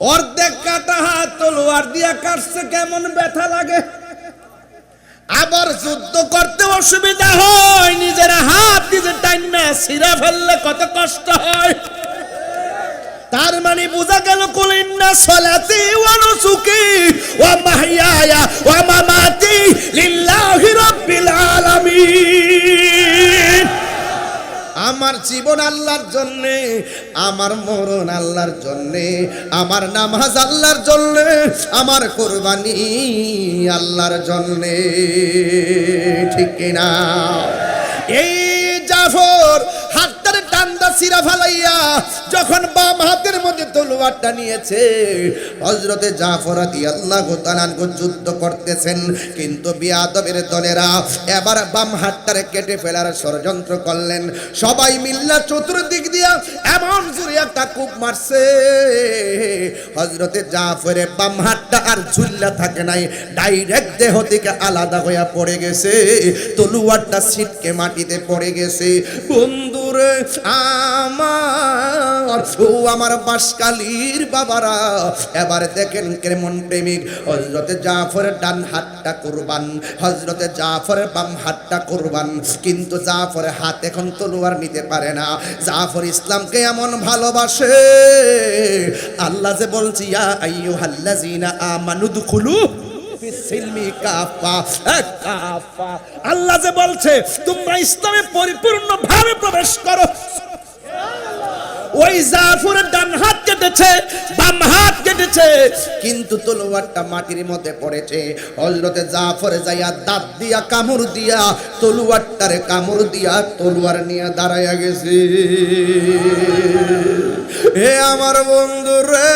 অর্ধেক কাটা হাত তলোয়ার দিয়া কাটছে, কেমন ব্যথা লাগে? আবার যুদ্ধ করতে অসুবিধা হয়, নিজের হাত নিজের টাইম না সিরা ফেললে কত কষ্ট হয়। তার মানে বোঝা গেল কুলিন্না সলাতি ওয়া নুসুকি ওয়া মাহইয়ায়া আমার জীবন আল্লাহর জন্যে, আমার মরণ আল্লাহর জন্যে, আমার নামাজ আল্লাহর জন্যে, আমার কোরবানি আল্লাহর জন্য। ঠিক কিনা? এই জাফর হাতটার টান্দা সিরা ফালাইয়া যখন মধ্যে নিয়েছে। হজরতে জাফর আল্লাহ গোতানানগো যুদ্ধ করতেছেন। কিন্তু বিয়াদবের দলেরা এবার বাম হাতটারে কেটে ফেলার ষড়যন্ত্র করলেন। সবাই মিল্লা চতুর্দিক দিয়া এমন জুড়ে একটা কূপ মারছে। হজরতে জাফরে বাম হাতটা আর ঝুল্লা থাকে নাই। ডাইরেক্ট দেহ থেকে আলাদা হইয়া পড়ে গেছে। তলুয়ারটা ছিটকে মাটিতে পড়ে গেছে। বন্ধুরে আমার ও আমার বাসকালীর বাবারা, এবার দেখেন কেমন প্রেমিক। হজরতে জাফরের ডান হাতটা কুরবান হজরতে জাফরের বাম হাতটা কুরবান। কিন্তু জাফরের হাত এখন তলোয়ার নিতে পারে না। জাফর ইসলামকে এমন ভালোবাসে। আল্লাহ যে বলছি, ইয়া আইয়ুহাল্লাযিনা আমানু দুখুলু কাফা কাফা। আল্লাহ যে বলছে তোমরা ইসলামে পরিপূর্ণ ভাবে প্রবেশ করো। ওই জাফরের ডান হাত কেটেছে, বাম হাত কেটেছে। কিন্তু তলোয়ারটা মাটির মধ্যে পড়েছে। হজরতে জাফর যাইয়া দাঁত দিয়া, কামড় দিয়া, তলোয়ারটারে কামড় দিয়া তলোয়ার নিয়ে দাঁড়াইয়া গেছে। হে আমার বন্ধু রে,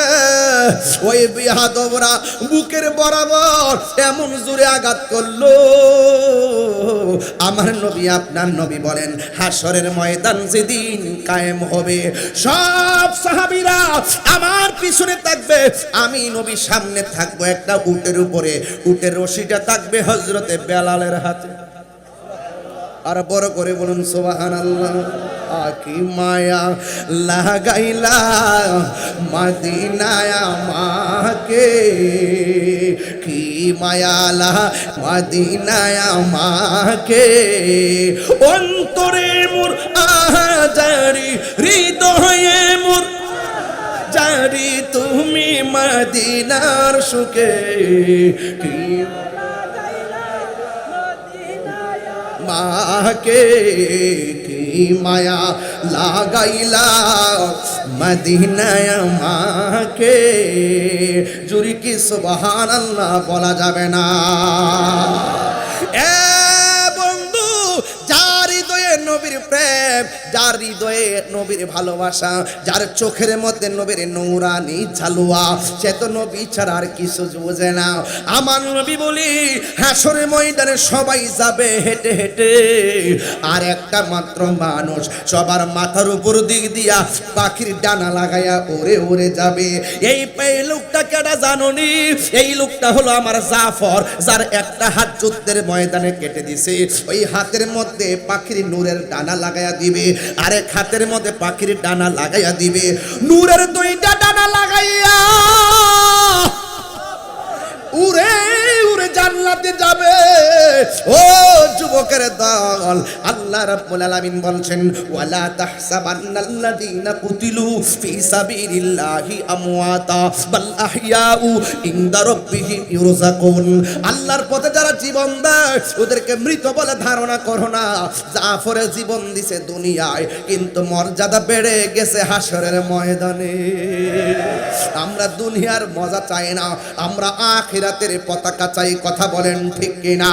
ওই বিহাদবরা বুকের বরাবর এমন জোরে আঘাত করল। আমার নবী, আপনার নবী বলেন হাসরের ময়দান যেদিন কায়েম হবে সব সাহাবীরা আমার পিছনে থাকবে। আমি নবী সামনে থাকব একটা উটের উপরে। উটের রশিটা থাকবে হজরতে বেলালের হাতে। আর বড় করে বলুন সোবাহান আল্লাহ আকি মায়া লাগাইলা মদিনায় আমাকে। কি মায়ালা মদিনায় আমাকে। অন্তরে মোর আহাজারি মোর জারি তুমি মদিনার সুখে। মাকে কি মায়া লাগাইলা? মদিনায় মাকে। জুরি কি সুবহান বলা যাবে না? প্রেম, যার হৃদয়ে নবীর ভালোবাসা, যার চোখের মধ্যে নবীর নৌরানি ঝালুয়া, সে তো নবী ছাড়া আর কিছু বোঝে না। আমার নবী বলি হাসরের ময়দানে সবাই যাবে হেঁটে হেঁটে। আর একটা মাত্র মানুষ, সবার মাথার উপর দিক দিয়া পাখির ডানা লাগাইয়া ওরে ওরে যাবে। এই লোকটা কেটা জাননি? এই লোকটা হলো আমার জাফর, যার একটা হাত যুদ্ধের ময়দানে কেটে দিছে। ওই হাতের মধ্যে পাখির নূরের ডানা লাগাইয়া দিবে। আরে খাতের মধ্যে পাখির ডানা লাগাইয়া দিবে। নূরের দুইটা ডানা লাগাইয়া। উড়ে জান্নাতে যাবে। ও যুবকের দল, আল্লাহ রাব্বুল আলামিন বলছেন, ওয়ালা তাহসাবান্নাল্লাযীনা কুতিলু ফি সাবিলিল্লাহি আমওয়াতা, বাল আহইয়াউ ইনদা রাব্বিহিম ইউরযাকুন আল্লাহর পথে যারা জীবন দেয়, ওদেরকে মৃত বলে ধারণা করো না। জাফরে জীবন দিছে দুনিয়ায়, কিন্তু মর্যাদা বেড়ে গেছে হাসরের ময়দানে। আমরা দুনিয়ার মজা চাই না, আমরা আখিরাতের পতাকা চাই কথা বলেন ঠিক কিনা?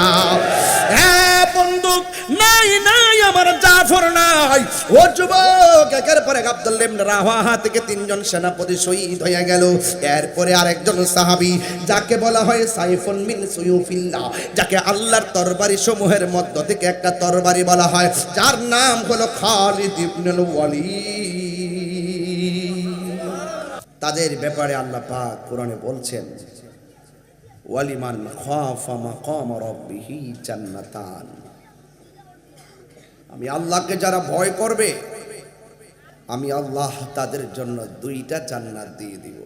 বন্ধু নাই নাই, আমার জাফর নাই। ও যুবক, একের পরে রাওয়াহা থেকে তিনজন সেনাপতি শহীদ হয়ে গেল। এরপরে আরেকজন যাকে বলা হয় সাইফুন মিন যাকে আল্লাহর তরবারি সমূহের মধ্য থেকে একটা তরবারি বলা হয়। যার নাম হলো খালিদ ইবনুল তাদের ব্যাপারে আল্লাহ পাক কোরআনে বলছেন ওয়ালিমান খাফা মাকাম রব্বিহি জান্নাতান। আমি আল্লাহকে যারা ভয় করবে, আমি আল্লাহ তাদের জন্য দুইটা জান্নাত দিয়ে দিব।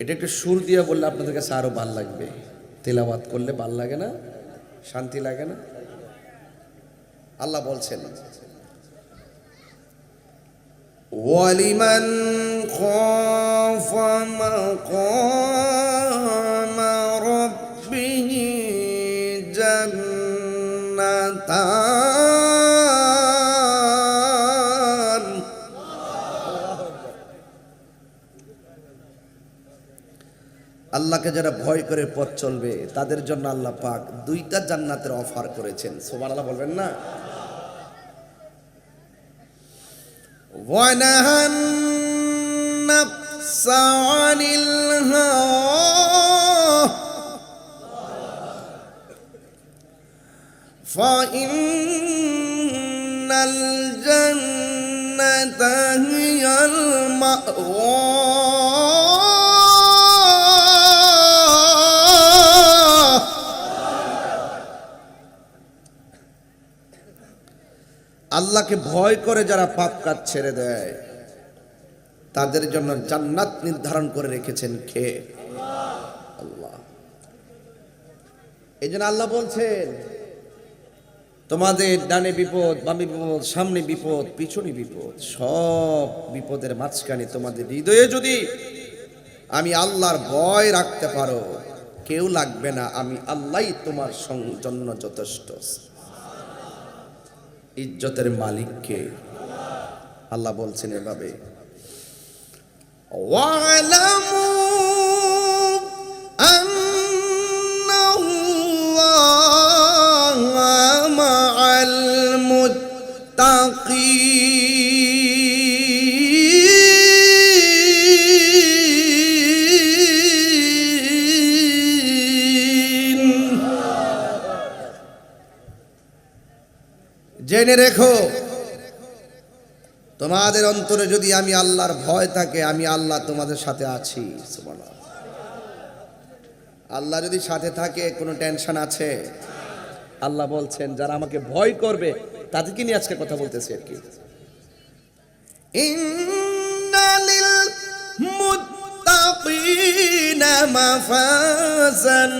এটা একটু সুর দিয়ে বললে আপনাদের কাছে আরও ভালো লাগবে। তেলাবাদ করলে ভালো লাগে না, শান্তি লাগে না? আল্লাহ বলছেন ওয়ালিমান খাফ মাকাম রাব্বিহি জান্নাতান আল্লাহকে যারা ভয় করে পথ চলবে, তাদের জন্য আল্লাহ পাক দুইটা জান্নাতের অফার করেছেন। সোমান আল্লাহ বলবেন না? ونهى النفس عن الهوى. فإن الجنة هي المأوى. আল্লাহকে ভয় করে যারা পাপ কাজ ছেড়ে দেয়, তাদের জন্য জান্নাত নির্ধারণ করে রেখেছেন কে? আল্লাহ। এই জন্য আল্লাহ বলছেন, তোমাদের ডানে বিপদ, বামে বিপদ, সামনে বিপদ, পিছনে বিপদ, সব বিপদের মাঝখানে তোমাদের হৃদয়ে যদি আমি আল্লাহর ভয় রাখতে পারো, কেউ লাগবে না, আমি আল্লাহই তোমার জন্য যথেষ্ট। ইজ্জতের মালিককে আল্লাহ বলছেন এভাবে। ওয়ালামু রেখো। তোমাদের অন্তরে যদি আমি আল্লাহর ভয় থাকে, আমি আল্লাহ তোমাদের সাথে আছি। আল্লাহ যদি সাথে থাকে, কোনো টেনশন আছে? আল্লাহ বলছেন, যারা আমাকে ভয় করবে, তাদেরকে নিয়ে আজকে কথা বলতেছি আর কি। মুত্তাকিনা মাফাজান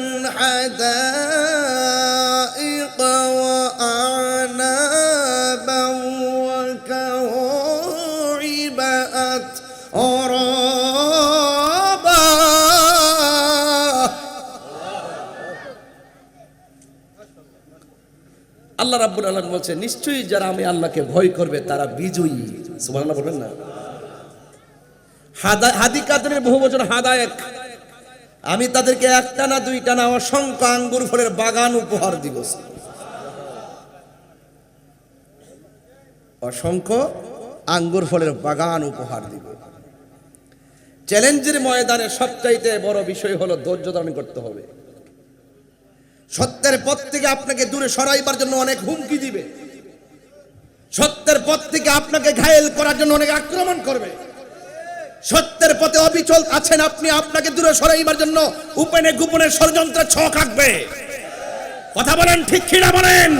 রাব্বুল আলামিন বলছে, নিশ্চয়ই যারা আমি আল্লাহকে ভয় করবে, তারা বিজয়ী। সুবহানাল্লাহ বলবেন না। হাদা কাদের বহু বচন হাদায়েক। আমি তাদেরকে একটা না দুইটা না অসংখ্য আঙ্গুর ফলের বাগান উপহার দিব। অসংখ্য আঙ্গুর ফলের বাগান উপহার দিব। চ্যালেঞ্জের ময়দানে সবচাইতে বড় বিষয় হলো ধৈর্য ধারণ করতে হবে। সত্যের পথ থেকে আপনাকে দূরে সরাইবার জন্য অনেক হুমকি দিবে। সত্যের পথ থেকে আপনাকে ঘায়েল করার জন্য অনেক আক্রমণ করবে। সত্যের পথে অবিচল আছেন আপনি, আপনাকে দূরে সরাইবার জন্য উপেনে গোপনে ষড়যন্ত্রের ছক আঁকবে। কথা বলেন ঠিক কিনা বলেন?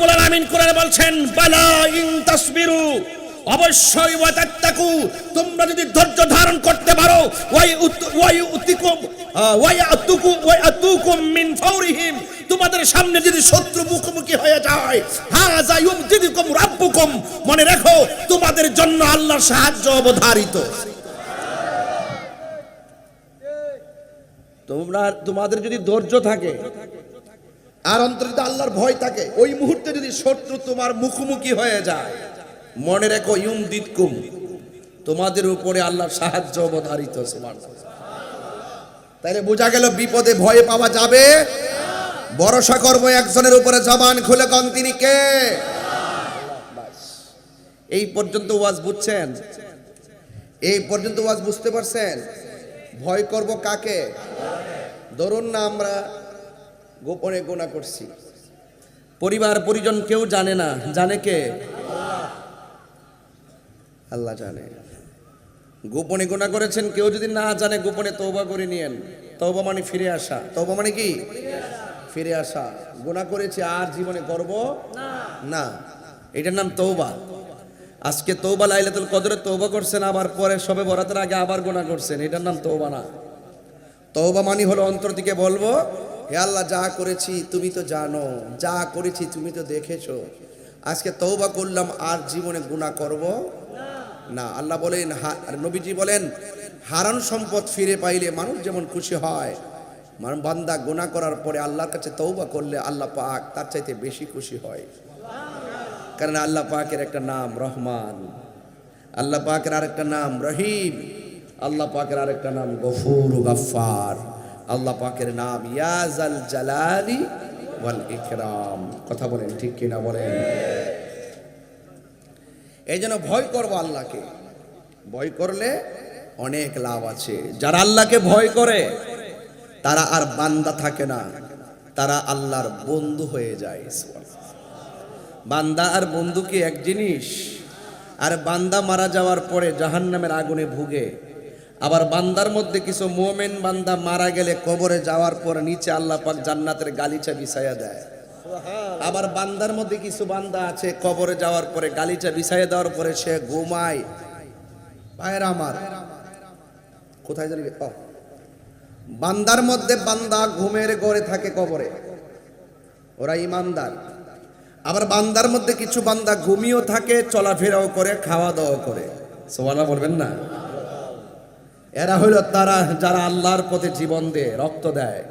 কোরআনে বলছেন, বালা ইন তাসবিরু, অবশ্যই ওয়াতাত্তাকু, তোমরা যদি ধৈর্য ধারণ করতে পারো, ওয়াই ওয়াই উতিকুম ওয়াই আতুকু, ওয়াই আতুকুম মিন তোমাদের সামনে যদি শত্রু মুখোমুখি হয়ে যায়, হাযা রাব্বুকুম। মনে রাখো, তোমাদের জন্য আল্লাহর সাহায্য অবধারিত। তোমরা, তোমাদের যদি ধৈর্য থাকে আর অন্তরিত আল্লাহর ভয় থাকে। ওই মুহূর্তে যদি শত্রু তোমার মুখোমুখি হয়ে যায়, মনে রেখো ইউম দিতকুম তোমাদের উপরে আল্লাহর সাহায্য অবধারিত। তাইলে বোঝা গেল বিপদে ভয় পাওয়া যাবে? ভরসা করব একজনের উপরে জবান খুলে কন তিনি কে? এই পর্যন্ত ওয়াজ বুঝছেন? এই পর্যন্ত ওয়াজ বুঝতে পারছেন? ভয় করব কাকে? ধরুন না আমরা গোপনে গোনা করছি। পরিবার, পরিজন কেউ জানে না। জানে কে? আল্লাহ জানে। গোপনে গোনা করেছেন, কেউ যদি না জানে, গোপনে তৌবা করে নিয়েন। তৌবা মানে ফিরে আসা। তৌবা মানে কি? ফিরে আসা। গোনা করেছে, আর জীবনে করব না। এটার নাম তৌবা আজকে তৌবা লাইলাতুল কদরে তৌবা করছেন, আবার পরে সবে বরাতের আগে আবার গোনা করছেন। এটার নাম তৌবা না। তৌবা মানি হলো অন্তর থেকে বলব হে আল্লাহ, যা করেছি তুমি তো জানো, যা করেছি তুমি তো দেখেছ। আজকে তৌবা করলাম, আর জীবনে গুনাহ করব না। আল্লাহ বলেন নবীজি বলেন হারান সম্পদ ফিরে পাইলে মানুষ যেমন খুশি হয় মানে বান্দা গুনাহ করার পরে আল্লাহর কাছে তৌবা করলে আল্লাহ পাক তার চাইতে বেশি খুশি হয়। কারণ আল্লাহ পাকের একটা নাম রহমান, আল্লাহ পাকের আরেকটা নাম রহিম, আল্লাহ পাকের আরেকটা নাম গফুর গাফার আল্লাহ পাকের নাম ইয়াজাল জালালি ওয়াল ইকরাম। কথা বলেন, ঠিক কিনা বলেন? এই জন্য ভয় করব আল্লাহকে। ভয় করলে অনেক লাভ আছে। যারা আল্লাহকে ভয় করে, তারা আর বান্দা থাকে না। তারা আল্লাহর বন্ধু হয়ে যায় বান্দা আর বন্ধু কি এক জিনিস? আর বান্দা মারা যাওয়ার পরে জাহান্নামের আগুনে ভুগে আবার বান্দার মধ্যে কিছু মোমেন বান্দা মারা গেলে কবরে যাওয়ার পর নিচে আল্লাহ পাক জান্নাতের গালিচা বিছাইয়া দেয়। আবার বান্দার মধ্যে কিছু বান্দা আছে কবরে যাওয়ার পরে গালিচা বিছাইয়া দেওয়ার পরে সে ঘুমায়। পায়ের আমার কোথায় জানি বান্দার মধ্যে বান্দা ঘুমের গড়ে থাকে কবরে। ওরা ইমানদার। আবার বান্দার মধ্যে কিছু বান্দা ঘুমিয়েও থাকে চলাফেরাও করে খাওয়া দাওয়া করে। সোমানা বলবেন না? এরা হইল তারা যারা আল্লাহর পথে জীবন দেয় রক্ত দেয়।